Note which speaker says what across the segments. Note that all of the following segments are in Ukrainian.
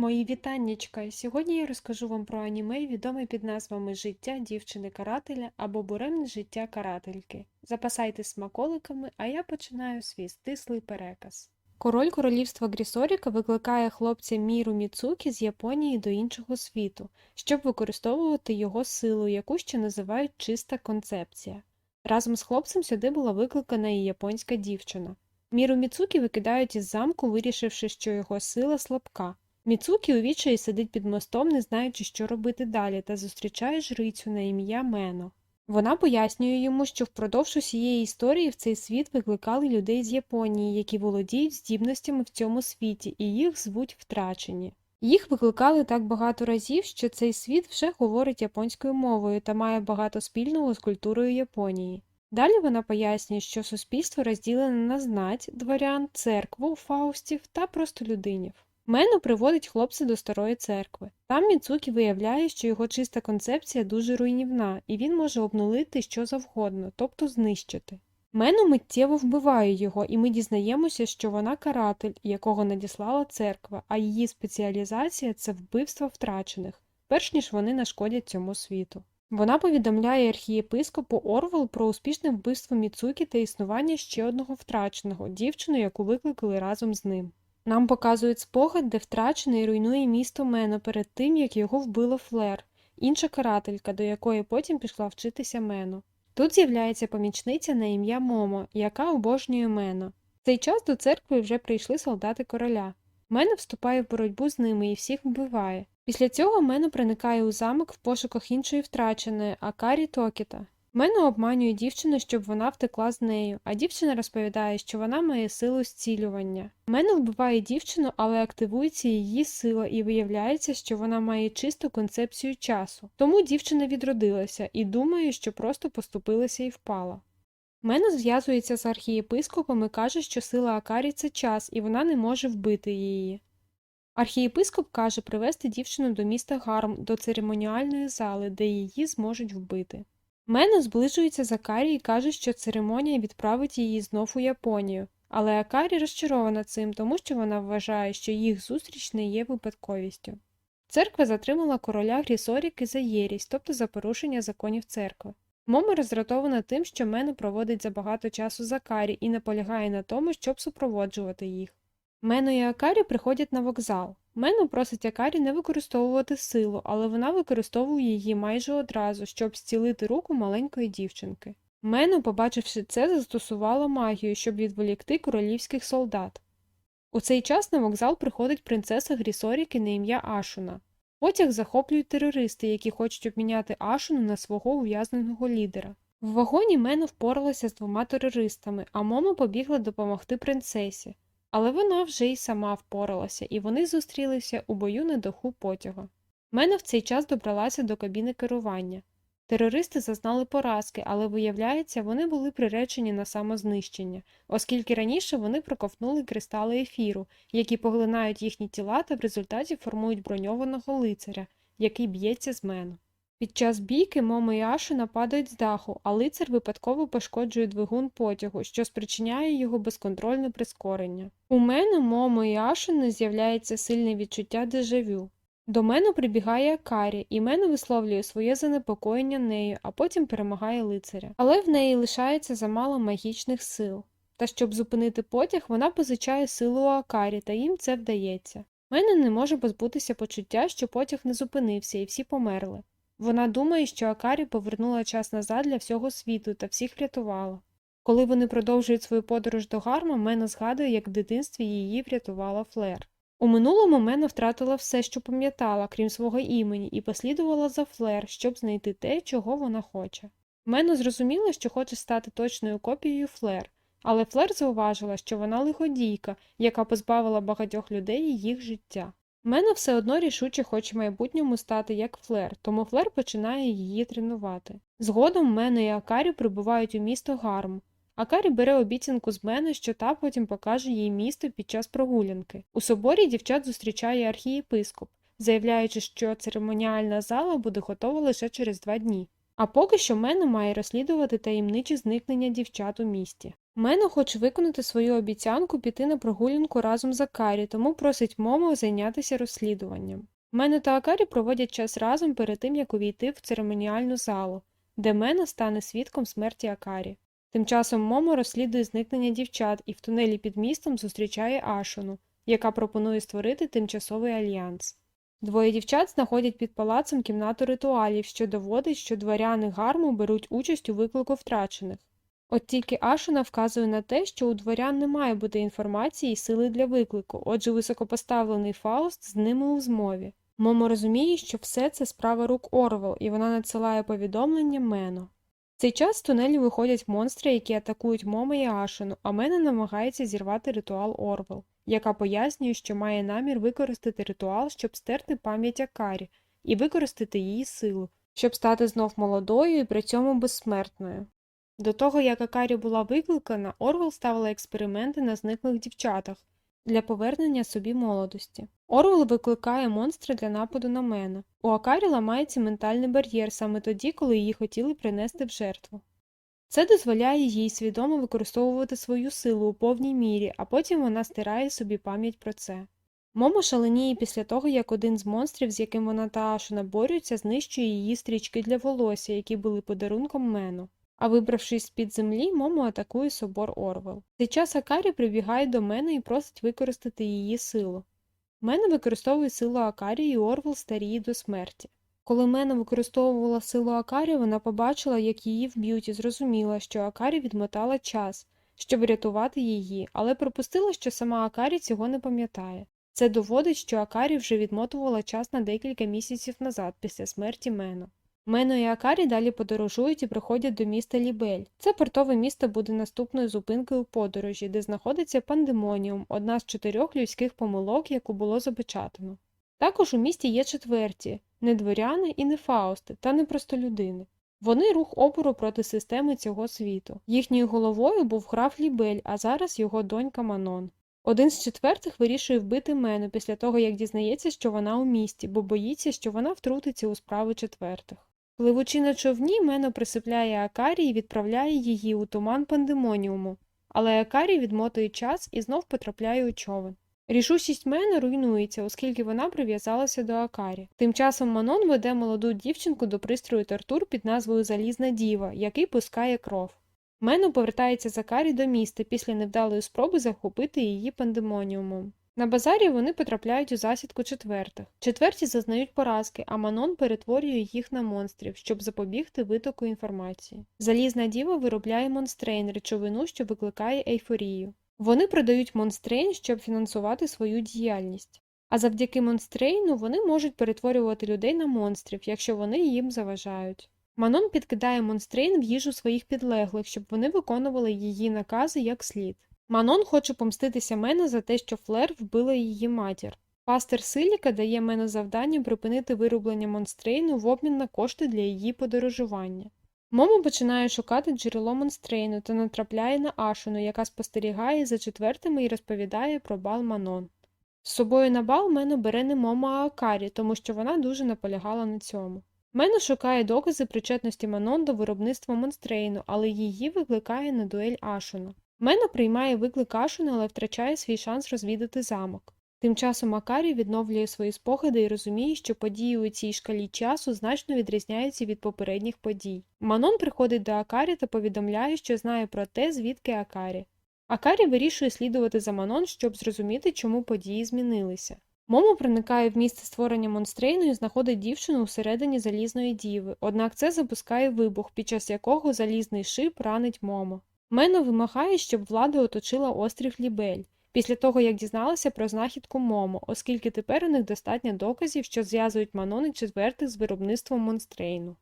Speaker 1: Мої вітаннячка! Сьогодні я розкажу вам про аніме, відоме під назвами Життя дівчини-карателя або Буремне життя карательки. Запасайтесь смаколиками, а я починаю свій стислий переказ. Король королівства Грісоріка викликає хлопця Міру Міцукі з Японії до іншого світу, щоб використовувати його силу, яку ще називають чиста концепція. Разом з хлопцем сюди була викликана і японська дівчина. Міру Міцукі викидають із замку, вирішивши, що його сила слабка. Міцукі у відчаї сидить під мостом, не знаючи, що робити далі, та зустрічає жрицю на ім'я Мено. Вона пояснює йому, що впродовж усієї історії в цей світ викликали людей з Японії, які володіють здібностями в цьому світі, і їх звуть втрачені. Їх викликали так багато разів, що цей світ вже говорить японською мовою та має багато спільного з культурою Японії. Далі вона пояснює, що суспільство розділене на знать, дворян, церкву, фаустів та простолюдинів. Мено приводить хлопця до старої церкви. Там Міцукі виявляє, що його чиста концепція дуже руйнівна, і він може обнулити що завгодно, тобто знищити. Мено миттєво вбиває його, і ми дізнаємося, що вона каратель, якого надіслала церква, а її спеціалізація це вбивство втрачених, перш ніж вони нашкодять цьому світу. Вона повідомляє архієпископу Орвел про успішне вбивство Міцукі та існування ще одного втраченого дівчину, яку викликали разом з ним. Нам показують спогад, де втрачений руйнує місто Мено перед тим, як його вбило Флер, інша карателька, до якої потім пішла вчитися Мено. Тут з'являється помічниця на ім'я Момо, яка обожнює Мено. В цей час до церкви вже прийшли солдати короля. Мено вступає в боротьбу з ними і всіх вбиває. Після цього Мено проникає у замок в пошуках іншої втраченої, Акарі Токіта. Мено обманює дівчину, щоб вона втекла з нею, а дівчина розповідає, що вона має силу зцілювання. Мено вбиває дівчину, але активується її сила і виявляється, що вона має чисту концепцію часу. Тому дівчина відродилася і думає, що просто поступилася і впала. Мено зв'язується з архієпископом і каже, що сила Акарі це час, і вона не може вбити її. Архієпископ каже привезти дівчину до міста Гарм, до церемоніальної зали, де її зможуть вбити. Мено зближується з Акарі і каже, що церемонія відправить її знов у Японію, але Акарі розчарована цим, тому що вона вважає, що їх зустріч не є випадковістю. Церква затримала короля Грісоріки за єрість, тобто за порушення законів церкви. Момо роздратована тим, що Мено проводить забагато часу з Акарі і наполягає на тому, щоб супроводжувати їх. Мено і Акарі приходять на вокзал. Мено просить Акарі не використовувати силу, але вона використовує її майже одразу, щоб зцілити руку маленької дівчинки. Мено, побачивши це, застосувала магію, щоб відволікти королівських солдат. У цей час на вокзал приходить принцеса Грісоріки на ім'я Ашуна. Потяг захоплюють терористи, які хочуть обміняти Ашуну на свого ув'язненого лідера. В вагоні Мено впоралася з двома терористами, а Момо побігла допомогти принцесі. Але вона вже й сама впоралася, і вони зустрілися у бою на даху потяга. Мена в цей час добралася до кабіни керування. Терористи зазнали поразки, але, виявляється, вони були приречені на самознищення, оскільки раніше вони проковтнули кристали ефіру, які поглинають їхні тіла та в результаті формують броньованого лицаря, який б'ється з мену. Під час бійки Момо і Ашу нападають з даху, а лицар випадково пошкоджує двигун потягу, що спричиняє його безконтрольне прискорення. У мене, Момо і Ашини з'являється сильне відчуття дежавю. До мене прибігає Акарі, і мене висловлює своє занепокоєння нею, а потім перемагає лицаря. Але в неї лишається замало магічних сил. Та щоб зупинити потяг, вона позичає силу Акарі, та їм це вдається. Мене не може позбутися почуття, що потяг не зупинився і всі померли. Вона думає, що Акарі повернула час назад для всього світу та всіх врятувала. Коли вони продовжують свою подорож до Гарма, Мена згадує, як в дитинстві її врятувала Флер. У минулому Мена втратила все, що пам'ятала, крім свого імені, і послідувала за Флер, щоб знайти те, чого вона хоче. Мена зрозуміла, що хоче стати точною копією Флер, але Флер зауважила, що вона лиходійка, яка позбавила багатьох людей їх життя. Мена все одно рішуче хоче майбутньому стати як Флер, тому Флер починає її тренувати. Згодом Мена і Акарі прибувають у місто Гарм. Акарі бере обіцянку з мене, що та потім покаже їй місто під час прогулянки. У соборі дівчат зустрічає архієпископ, заявляючи, що церемоніальна зала буде готова лише через два дні. А поки що Мена має розслідувати таємничі зникнення дівчат у місті. Мено хоче виконати свою обіцянку піти на прогулянку разом з Акарі, тому просить Момо зайнятися розслідуванням. Мено та Акарі проводять час разом перед тим, як увійти в церемоніальну залу, де Мено стане свідком смерті Акарі. Тим часом Момо розслідує зникнення дівчат і в тунелі під містом зустрічає Ашону, яка пропонує створити тимчасовий альянс. Двоє дівчат знаходять під палацом кімнату ритуалів, що доводить, що дворяни гарму беруть участь у виклику втрачених. От тільки Ашина вказує на те, що у дворян не має бути інформації і сили для виклику, отже, високопоставлений Фауст з ними у змові. Момо розуміє, що все це справа рук Орвел, і вона надсилає повідомлення Мено. В цей час з тунелю виходять монстри, які атакують Момо і Ашину, а Мено намагається зірвати ритуал Орвел, яка пояснює, що має намір використати ритуал, щоб стерти пам'ять Акарі, і використати її силу, щоб стати знов молодою і при цьому безсмертною. До того, як Акарі була викликана, Орвел ставила експерименти на зниклих дівчатах для повернення собі молодості. Орвел викликає монстра для нападу на мене. У Акарі ламається ментальний бар'єр саме тоді, коли її хотіли принести в жертву. Це дозволяє їй свідомо використовувати свою силу у повній мірі, а потім вона стирає собі пам'ять про це. Момо шаленіє після того, як один з монстрів, з яким вона та Ашуна борються, знищує її стрічки для волосся, які були подарунком Мену. А вибравшись з-під землі, Момо атакує собор Орвел. Цей час Акарі прибігає до мене і просить використати її силу. Мена використовує силу Акарі і Орвел старіє до смерті. Коли Мена використовувала силу Акарі, вона побачила, як її вб'ють, і зрозуміла, що Акарі відмотала час, щоб врятувати її, але припустила, що сама Акарі цього не пам'ятає. Це доводить, що Акарі вже відмотувала час на декілька місяців назад після смерті Мено. Мено і Акарі далі подорожують і приходять до міста Лібель. Це портове місто буде наступною зупинкою подорожі, де знаходиться пандемоніум, одна з чотирьох людських помилок, яку було запечатано. Також у місті є четверті не дворяни і не фаусти, та не простолюдини. Вони рух опору проти системи цього світу. Їхньою головою був граф Лібель, а зараз його донька Манон. Один з четвертих вирішує вбити Мену після того, як дізнається, що вона у місті, бо боїться, що вона втрутиться у справи четвертих. Пливучи на човні, Мено присипляє Акарі і відправляє її у туман пандемоніуму, але Акарі відмотує час і знов потрапляє у човен. Рішучість Мено руйнується, оскільки вона прив'язалася до Акарі. Тим часом Манон веде молоду дівчинку до пристрою тортур під назвою Залізна Діва, який пускає кров. Мено повертається з Акарі до міста після невдалої спроби захопити її пандемоніумом. На базарі вони потрапляють у засідку четвертих. Четверті зазнають поразки, а Манон перетворює їх на монстрів, щоб запобігти витоку інформації. Залізна діва виробляє монстрейн, речовину, що викликає ейфорію. Вони продають монстрейн, щоб фінансувати свою діяльність. А завдяки монстрейну вони можуть перетворювати людей на монстрів, якщо вони їм заважають. Манон підкидає монстрейн в їжу своїх підлеглих, щоб вони виконували її накази як слід. Манон хоче помститися Мене за те, що Флер вбила її матір. Пастер Силіка дає Мене завдання припинити вироблення монстрейну в обмін на кошти для її подорожування. Момо починає шукати джерело монстрейну та натрапляє на Ашуну, яка спостерігає за четвертими і розповідає про бал Манон. З собою на бал Мено бере не Момо, а Акарі, тому що вона дуже наполягала на цьому. Мено шукає докази причетності Манон до виробництва монстрейну, але її викликає на дуель Ашуна. Мено приймає виклик Ашуна, але втрачає свій шанс розвідати замок. Тим часом Акарі відновлює свої спогади і розуміє, що події у цій шкалі часу значно відрізняються від попередніх подій. Манон приходить до Акарі та повідомляє, що знає про те, звідки Акарі. Акарі вирішує слідувати за Манон, щоб зрозуміти, чому події змінилися. Момо проникає в місце створення монстрейну і знаходить дівчину всередині залізної діви, однак це запускає вибух, під час якого залізний шип ранить Момо. Мено вимагає, щоб влада оточила острів Лібель, після того як дізналася про знахідку Момо, оскільки тепер у них достатньо доказів, що зв'язують Манон і четвертих з виробництвом монстрейну.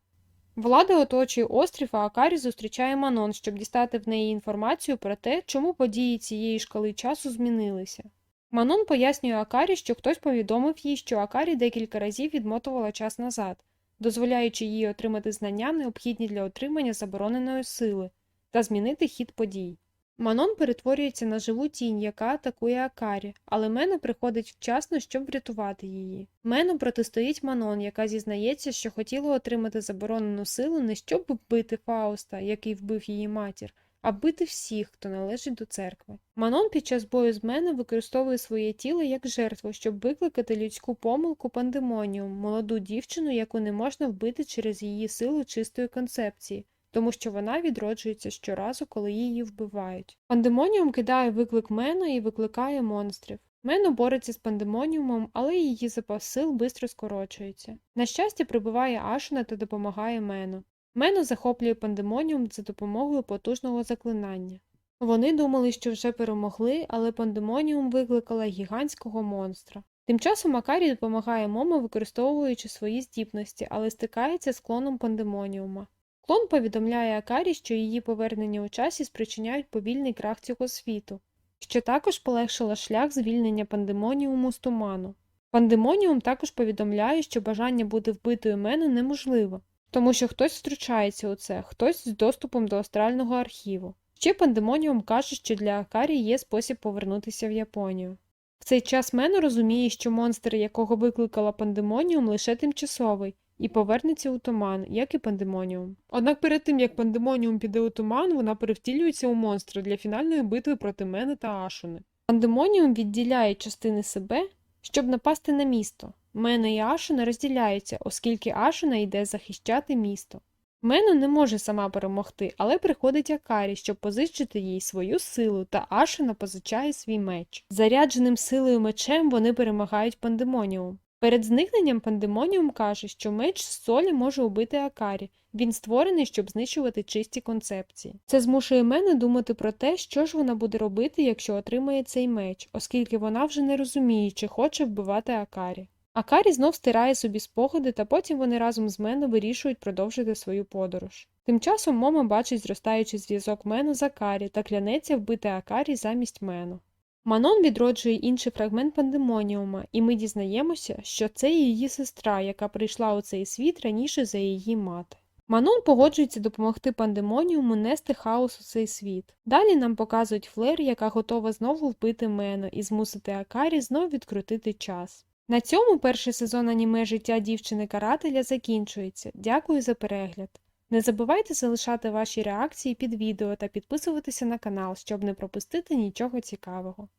Speaker 1: Влада оточує острів, а Акарі зустрічає Манон, щоб дістати в неї інформацію про те, чому події цієї шкали часу змінилися. Манон пояснює Акарі, що хтось повідомив їй, що Акарі декілька разів відмотувала час назад, дозволяючи їй отримати знання, необхідні для отримання забороненої сили, та змінити хід подій. Манон перетворюється на живу тінь, яка атакує Акарі, але Мено приходить вчасно, щоб врятувати її. Мено протистоїть Манон, яка зізнається, що хотіла отримати заборонену силу не щоб вбити Фауста, який вбив її матір, а бити всіх, хто належить до церкви. Манон під час бою з мене використовує своє тіло як жертву, щоб викликати людську помилку пандемоніум, молоду дівчину, яку не можна вбити через її силу чистої концепції, тому що вона відроджується щоразу, коли її вбивають. Пандемоніум кидає виклик Мено і викликає монстрів. Мено бореться з пандемоніумом, але її запас сил бистро скорочується. На щастя, прибуває Ашена та допомагає Мено. Мено захоплює пандемоніум за допомогою потужного заклинання. Вони думали, що вже перемогли, але пандемоніум викликала гігантського монстра. Тим часом Акарі допомагає Момо, використовуючи свої здібності, але стикається з клоном пандемоніума. Клон повідомляє Акарі, що її повернення у часі спричиняють повільний крах цього світу, що також полегшило шлях звільнення пандемоніуму з туману. Пандемоніум також повідомляє, що бажання бути вбитою мене неможливо, тому що хтось втручається у це, хтось з доступом до астрального архіву. Ще пандемоніум каже, що для Акарі є спосіб повернутися в Японію. В цей час Мено розуміє, що монстр, якого викликала пандемоніум, лише тимчасовий і повернеться у туман, як і пандемоніум. Однак перед тим як пандемоніум піде у туман, вона перевтілюється у монстра для фінальної битви проти мене та Ашуни. Пандемоніум відділяє частини себе, щоб напасти на місто. Мена і Ашуна розділяються, оскільки Ашуна йде захищати місто. Мена не може сама перемогти, але приходить Акарі, щоб позичити їй свою силу, та Ашуна позичає свій меч. Зарядженим силою мечем вони перемагають пандемоніум. Перед зникненням пандемоніум каже, що меч з солі може убити Акарі. Він створений, щоб знищувати чисті концепції. Це змушує мене думати про те, що ж вона буде робити, якщо отримає цей меч, оскільки вона вже не розуміє, чи хоче вбивати Акарі. Акарі знов стирає собі спогади, та потім вони разом з Мено вирішують продовжити свою подорож. Тим часом Момо бачить зростаючий зв'язок Мено з Акарі та клянеться вбити Акарі замість Мено. Манон відроджує інший фрагмент пандемоніума, і ми дізнаємося, що це її сестра, яка прийшла у цей світ раніше за її мати. Манон погоджується допомогти пандемоніуму нести хаос у цей світ. Далі нам показують Флер, яка готова знову вбити Мено і змусити Акарі знов відкрутити час. На цьому перший сезон аніме життя дівчини карателя закінчується. Дякую за перегляд. Не забувайте залишати ваші реакції під відео та підписуватися на канал, щоб не пропустити нічого цікавого.